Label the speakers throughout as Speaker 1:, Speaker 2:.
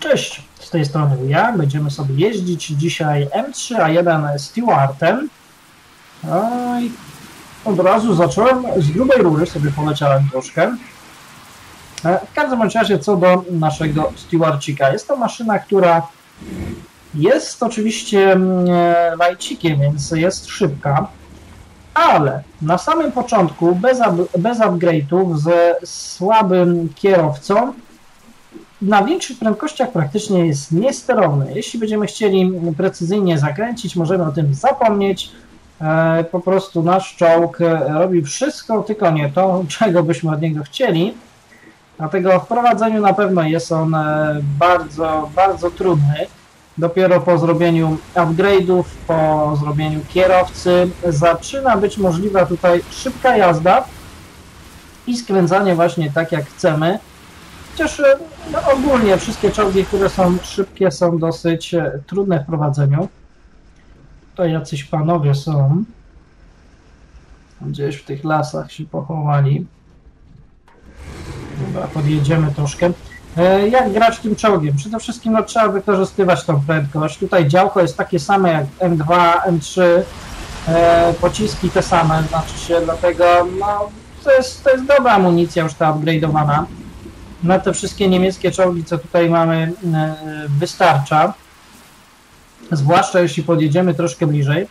Speaker 1: Cześć, z tej strony ja. Będziemy sobie jeździć dzisiaj M3A1 Stewartem. No i od razu zacząłem z grubej rury, sobie poleciałem troszkę. E, W każdym razie co do naszego Stewarcika. Jest to maszyna, która jest oczywiście mm, e, lajcikiem, więc jest szybka, ale na samym początku, bez, bez upgrade'ów, ze słabym kierowcą, na większych prędkościach praktycznie jest niesterowny. Jeśli będziemy chcieli precyzyjnie zakręcić, możemy o tym zapomnieć. E, Po prostu nasz czołg e, robi wszystko, tylko nie to, czego byśmy od niego chcieli. Dlatego w prowadzeniu na pewno jest on e, bardzo, bardzo trudny. Dopiero po zrobieniu upgrade'ów, po zrobieniu kierowcy zaczyna być możliwa tutaj szybka jazda i skręcanie właśnie tak jak chcemy. Chociaż e, no, ogólnie wszystkie czołgi, które są szybkie, są dosyć e, trudne w prowadzeniu. To jacyś panowie są. Gdzieś w tych lasach się pochowali. Dobra, podjedziemy troszkę. E, Jak grać tym czołgiem? Przede wszystkim no, trzeba wykorzystywać tą prędkość. Tutaj działko jest takie same jak M2, M3. E, pociski te same, znaczy się, dlatego no, to, jest, to jest dobra amunicja już ta upgrade'owana na te wszystkie niemieckie czołgi, co tutaj mamy, e, wystarcza. Zwłaszcza jeśli podjedziemy troszkę bliżej.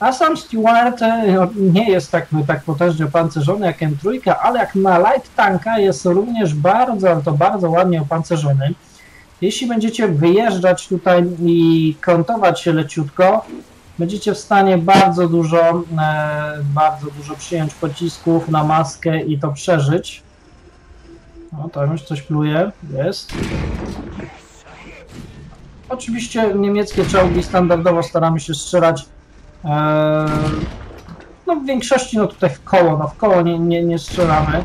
Speaker 1: A sam Stewart e, no, nie jest tak, tak potężnie opancerzony jak M3, ale jak na light tanka jest również bardzo, ale to bardzo ładnie opancerzony. Jeśli będziecie wyjeżdżać tutaj i kątować się leciutko, będziecie w stanie bardzo dużo, e, bardzo dużo przyjąć pocisków na maskę i to przeżyć. No, tam już coś pluje. Jest. Oczywiście niemieckie czołgi standardowo staramy się strzelać e, no w większości no tutaj w koło, no w koło nie, nie, nie strzelamy.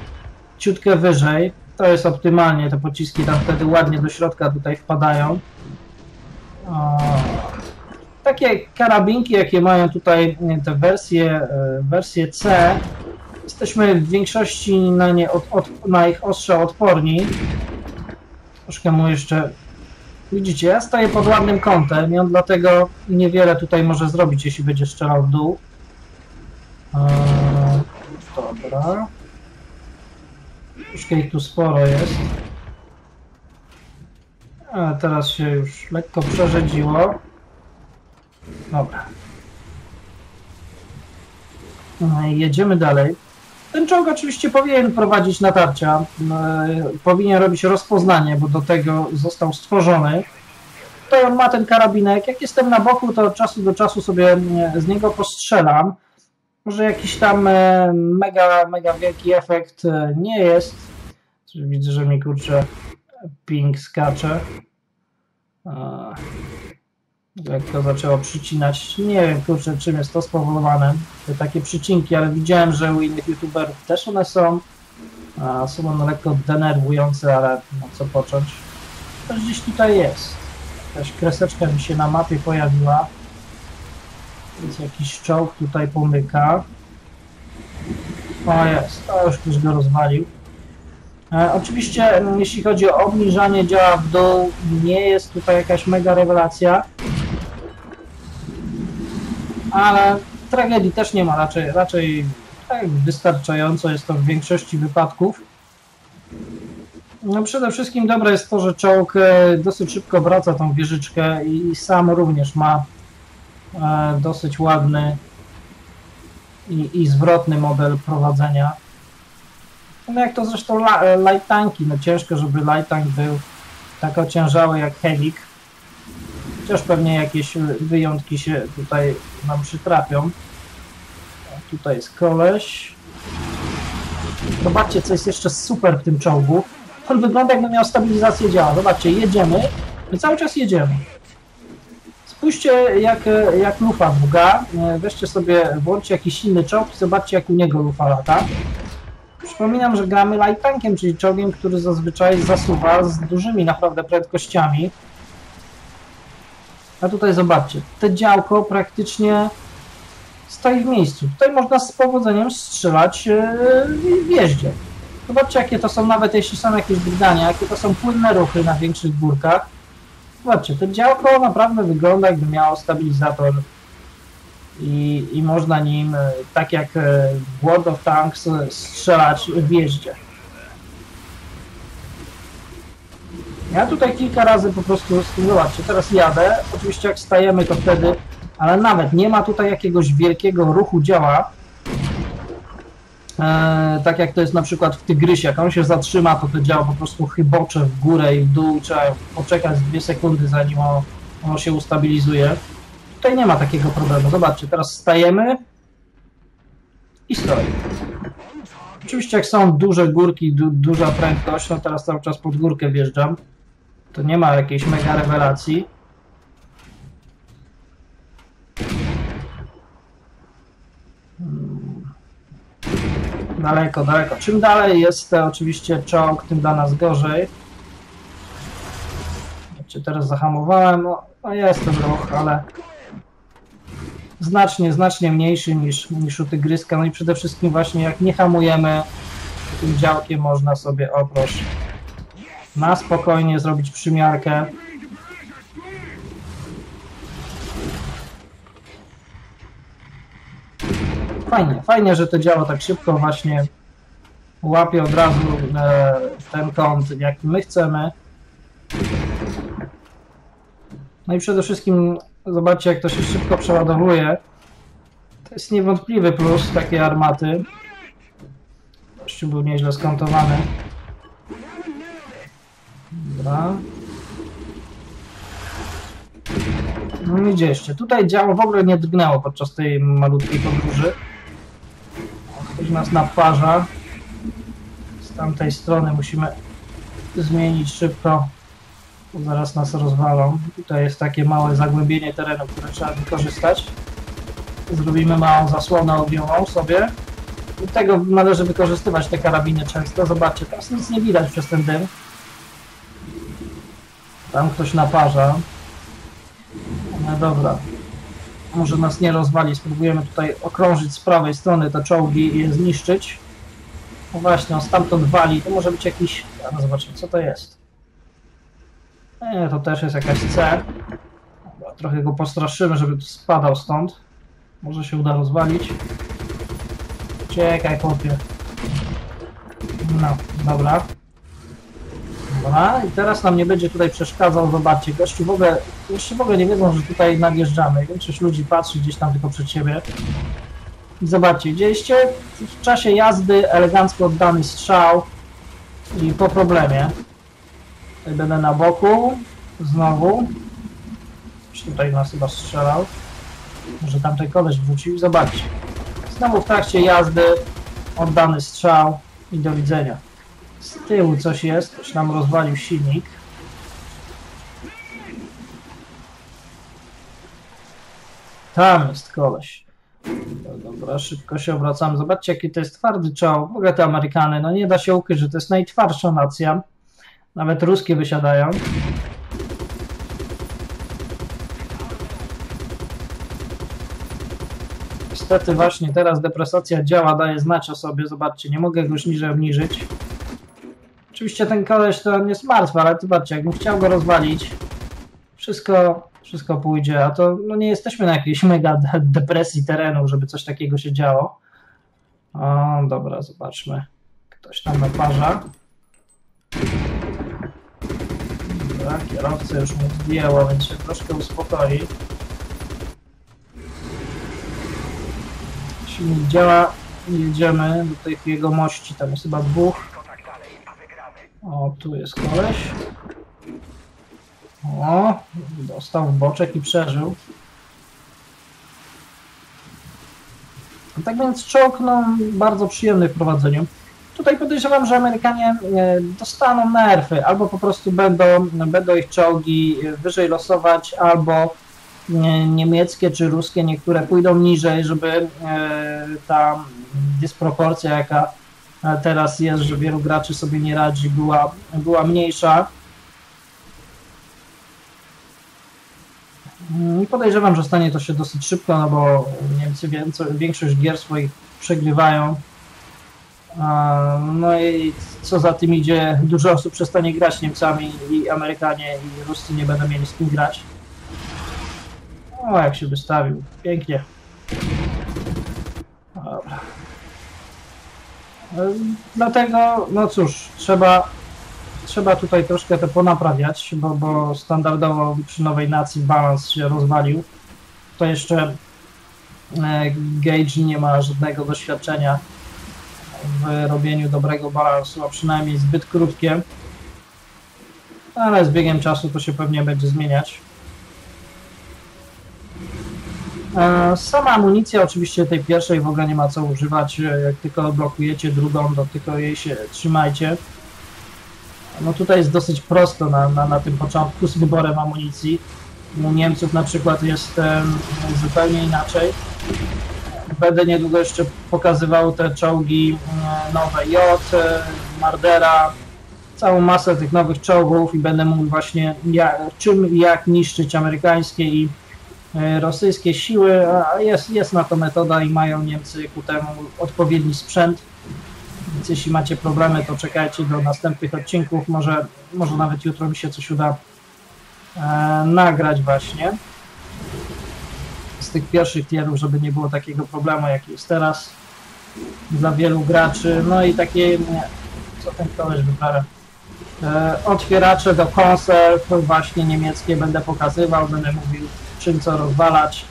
Speaker 1: Ciutkę wyżej. To jest optymalnie, te pociski tam wtedy ładnie do środka tutaj wpadają. Takie karabinki, jakie mają tutaj te wersje, e, wersje C, jesteśmy w większości na, nie od, od, na ich ostrze odporni. Troszkę mu jeszcze... Widzicie, ja stoję pod ładnym kątem i on dlatego niewiele tutaj może zrobić, jeśli będzie strzelał w dół. Eee, dobra. Troszkę ich tu sporo jest. A teraz się już lekko przerzedziło. Dobra. Eee, Jedziemy dalej. Ten czołg oczywiście powinien prowadzić natarcia, e, powinien robić rozpoznanie, bo do tego został stworzony. Tutaj on ma ten karabinek. Jak jestem na boku, to od czasu do czasu sobie e, z niego postrzelam. Może jakiś tam e, mega, mega wielki efekt e, nie jest. Widzę, że mi kurczę ping skacze. E, lekko zaczęło przycinać. Nie wiem, kurczę, czym jest to spowodowane. Te takie przycinki, ale widziałem, że u innych youtuberów też one są. A są one lekko denerwujące, ale no co począć. To gdzieś tutaj jest. Jakaś kreseczka mi się na mapie pojawiła. Więc jakiś czołg tutaj pomyka. O jest, to już ktoś go rozwalił. E, oczywiście, mm, jeśli chodzi o obniżanie działa w dół, nie jest tutaj jakaś mega rewelacja ale tragedii też nie ma, raczej, raczej tak wystarczająco jest to w większości wypadków. No przede wszystkim dobre jest to, że czołg e, dosyć szybko wraca tą wieżyczkę i sam również ma e, dosyć ładny i, i zwrotny model prowadzenia. No jak to zresztą e, light tanki, no ciężko, żeby light tank był tak ociężały jak Helik. Chociaż pewnie jakieś wyjątki się tutaj nam przytrafią. Tutaj jest koleś. Zobaczcie, co jest jeszcze super w tym czołgu. On wygląda jakby miał stabilizację działa. Zobaczcie, jedziemy. My cały czas jedziemy. Spójrzcie, jak, jak lufa długa. Weźcie sobie, włączcie jakiś inny czołg i zobaczcie, jak u niego lufa lata. Przypominam, że gramy light tankiem, czyli czołgiem, który zazwyczaj zasuwa z dużymi naprawdę prędkościami. A tutaj zobaczcie, te działko praktycznie stoi w miejscu. Tutaj można z powodzeniem strzelać yy, w jeździe. Zobaczcie, jakie to są, nawet jeśli są jakieś drgania, jakie to są płynne ruchy na większych górkach. Zobaczcie, to działko naprawdę wygląda jakby miało stabilizator i, i można nim, e, tak jak e, World of Tanks, e, strzelać w jeździe. Ja tutaj kilka razy po prostu, zobaczcie, teraz jadę, oczywiście jak stajemy to wtedy, ale nawet nie ma tutaj jakiegoś wielkiego ruchu działa, e, tak jak to jest na przykład w Tygrysie, jak on się zatrzyma, to to działa po prostu chybocze w górę i w dół, trzeba poczekać dwie sekundy zanim ono, się ustabilizuje. Tutaj nie ma takiego problemu, zobaczcie, teraz stajemy i stoi. Oczywiście jak są duże górki, du duża prędkość, no teraz cały czas pod górkę wjeżdżam, to nie ma jakiejś mega rewelacji. Hmm. Daleko, daleko. Czym dalej jest oczywiście czołg, tym dla nas gorzej. Czy teraz zahamowałem? No, no jest ten ruch, ale znacznie, znacznie mniejszy niż, niż u tygryska. No i przede wszystkim właśnie jak nie hamujemy, tym działkiem można sobie, o na spokojnie zrobić przymiarkę. Fajnie, fajnie, że to działa tak szybko właśnie łapie od razu e, ten kąt, jaki my chcemy. No i przede wszystkim zobaczcie, jak to się szybko przeładowuje. To jest niewątpliwy plus takiej armaty. Gościu był nieźle skontowany. Dobra. No i gdzie jeszcze? Tutaj działo w ogóle nie drgnęło podczas tej malutkiej podróży. Ktoś nas naparza. Z tamtej strony musimy zmienić szybko. Bo zaraz nas rozwalą. Tutaj jest takie małe zagłębienie terenu, które trzeba wykorzystać. Zrobimy małą zasłonę ogniową sobie. I tego należy wykorzystywać te karabiny często. Zobaczcie, teraz nic nie widać przez ten dym. Tam ktoś naparza. No dobra. Może nas nie rozwali. Spróbujemy tutaj okrążyć z prawej strony te czołgi i je zniszczyć. No właśnie, on stamtąd wali. To może być jakiś... No zobaczymy, co to jest. Nie, to też jest jakaś C. Trochę go postraszymy, żeby spadał stąd. Może się uda rozwalić. Czekaj, chłopie. No, dobra. Dobra, i teraz nam nie będzie tutaj przeszkadzał, zobaczcie, gościu w ogóle, jeszcze w ogóle nie wiedzą, że tutaj nadjeżdżamy. Większość ludzi patrzy gdzieś tam tylko przed siebie. I zobaczcie, widzieliście w czasie jazdy elegancko oddany strzał i po problemie. Tutaj będę na boku, znowu. Już tutaj nas chyba strzelał. Może tamten koleś wrócił, zobaczcie. Znowu w trakcie jazdy oddany strzał i do widzenia. Z tyłu coś jest, ktoś nam rozwalił silnik. Tam jest koleś. Dobra, szybko się obracamy. Zobaczcie, jaki to jest twardy ogóle te Amerykany, no nie da się ukryć, że to jest najtwardsza nacja. Nawet ruskie wysiadają. Niestety właśnie teraz depresacja działa, daje znać o sobie. Zobaczcie, nie mogę go niżej obniżyć. Oczywiście ten koleś to nie jest martwy, ale zobaczcie, jakbym chciał go rozwalić, wszystko, wszystko pójdzie, a to no nie jesteśmy na jakiejś mega depresji terenu, żeby coś takiego się działo. O, dobra, zobaczmy. Ktoś tam naparza. Dobra, kierowcę już mu zdjęło, więc się troszkę uspokoi. Silnik działa, jedziemy do tych jego mości, tam jest chyba dwóch. Tu jest koleś. O, dostał w boczek i przeżył. Tak więc czołg, no, bardzo przyjemny w prowadzeniu. Tutaj podejrzewam, że Amerykanie e, dostaną nerfy, albo po prostu będą, będą ich czołgi wyżej losować, albo e, niemieckie czy ruskie niektóre pójdą niżej, żeby e, ta dysproporcja, jaka teraz jest, że wielu graczy sobie nie radzi, była, była mniejsza. I podejrzewam, że stanie to się dosyć szybko, no bo Niemcy większość gier swoich przegrywają. No i co za tym idzie, dużo osób przestanie grać Niemcami i Amerykanie i Ruscy nie będą mieli z kim grać. O, jak się wystawił. Pięknie. Dobra. Dlatego, no cóż, trzeba, trzeba tutaj troszkę to ponaprawiać, bo, bo standardowo przy nowej nacji balans się rozwalił. To jeszcze e, Gage nie ma żadnego doświadczenia w robieniu dobrego balansu, a przynajmniej zbyt krótkie. Ale z biegiem czasu to się pewnie będzie zmieniać. Sama amunicja oczywiście tej pierwszej w ogóle nie ma co używać. E, jak tylko blokujecie drugą, to tylko jej się trzymajcie. No tutaj jest dosyć prosto na, na, na tym początku z wyborem amunicji. U Niemców na przykład jest zupełnie inaczej. Będę niedługo jeszcze pokazywał te czołgi nowe J, Mardera, całą masę tych nowych czołgów i będę mówił właśnie jak, czym i jak niszczyć amerykańskie i e, rosyjskie siły, a jest, jest na to metoda i mają Niemcy ku temu odpowiedni sprzęt. Więc jeśli macie problemy, to czekajcie do następnych odcinków. Może, może nawet jutro mi się coś uda e, nagrać właśnie z tych pierwszych tierów, żeby nie było takiego problemu, jaki jest teraz dla wielu graczy. No i takie, co ten koleś wyprawia? E, otwieracze do konserw właśnie niemieckie będę pokazywał, będę mówił czym co rozwalać,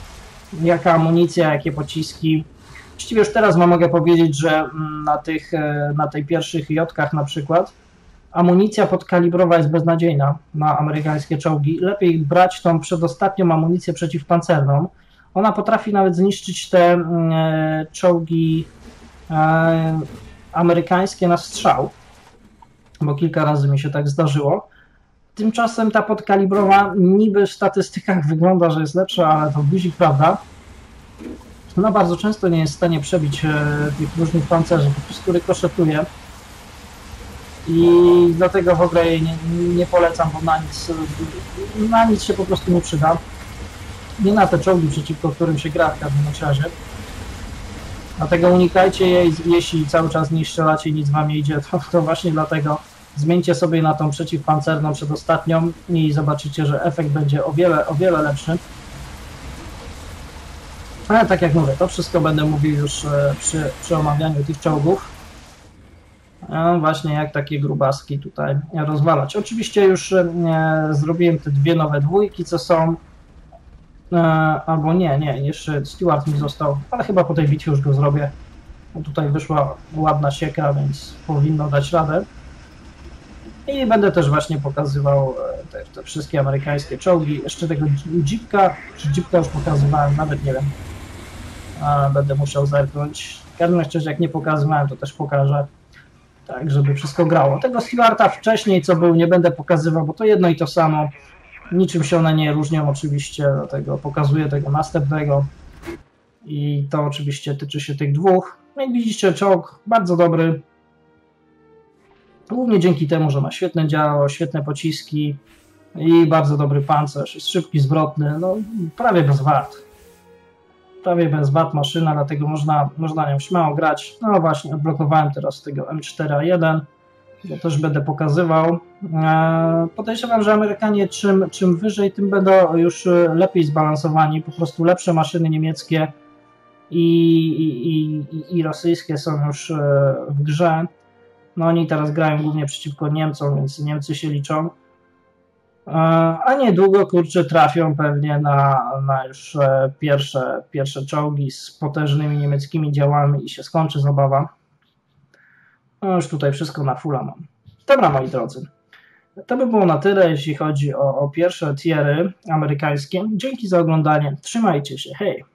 Speaker 1: jaka amunicja, jakie pociski. Właściwie już teraz mogę powiedzieć, że mm, na tych, e, na tej pierwszych jotkach na przykład amunicja podkalibrowa jest beznadziejna na amerykańskie czołgi. Lepiej brać tą przedostatnią amunicję przeciwpancerną, ona potrafi nawet zniszczyć te mm, e, czołgi e, amerykańskie na strzał, bo kilka razy mi się tak zdarzyło. Tymczasem ta podkalibrowa niby w statystykach wygląda, że jest lepsza, ale to guzik, prawda? No bardzo często nie jest w stanie przebić e, tych różnych pancerzy, po prostu rykoszetuje. I dlatego w ogóle jej nie, nie polecam, bo na nic, na nic się po prostu nie przyda nie na te czołgi, przeciwko którym się gra w każdym razie. Dlatego unikajcie jej, jeśli cały czas nie strzelacie i nic wam nie idzie, to, to właśnie dlatego zmieńcie sobie na tą przeciwpancerną przedostatnią i zobaczycie, że efekt będzie o wiele, o wiele lepszy. Ale tak jak mówię, to wszystko będę mówił już e, przy, przy omawianiu tych czołgów. Właśnie jak takie grubaski tutaj rozwalać. Oczywiście już e, zrobiłem te dwie nowe dwójki, co są. E, albo nie, nie, jeszcze Stewart mi został, ale chyba po tej bitwie już go zrobię. Tutaj wyszła ładna sieka, więc powinno dać radę. I będę też właśnie pokazywał e, te, te wszystkie amerykańskie czołgi. Jeszcze tego Jeepka, czy Jeepka już pokazywałem, nawet nie wiem. A, będę musiał zerknąć. W każdym razie, jak nie pokazywałem, to też pokażę. Tak, żeby wszystko grało. Tego Stewarta wcześniej, co był, nie będę pokazywał, bo to jedno i to samo. Niczym się one nie różnią oczywiście, dlatego pokazuję tego następnego. I to oczywiście tyczy się tych dwóch. No i widzicie, czołg bardzo dobry. Głównie dzięki temu, że ma świetne działo, świetne pociski i bardzo dobry pancerz. Jest szybki, zwrotny, no prawie bez wad. Prawie bez wad maszyna, dlatego można, można nią śmiało grać. No właśnie, odblokowałem teraz tego M4A1 to też będę pokazywał. E, podejrzewam, że Amerykanie czym, czym wyżej, tym będą już lepiej zbalansowani. Po prostu lepsze maszyny niemieckie i, i, i, i rosyjskie są już e, w grze. No oni teraz grają głównie przeciwko Niemcom, więc Niemcy się liczą. A niedługo, kurczę, trafią pewnie na, na już pierwsze, pierwsze czołgi z potężnymi niemieckimi działami i się skończy zabawa. No już tutaj wszystko na fulla mam. Dobra, moi drodzy. To by było na tyle, jeśli chodzi o, o pierwsze tiery amerykańskie. Dzięki za oglądanie. Trzymajcie się. Hej!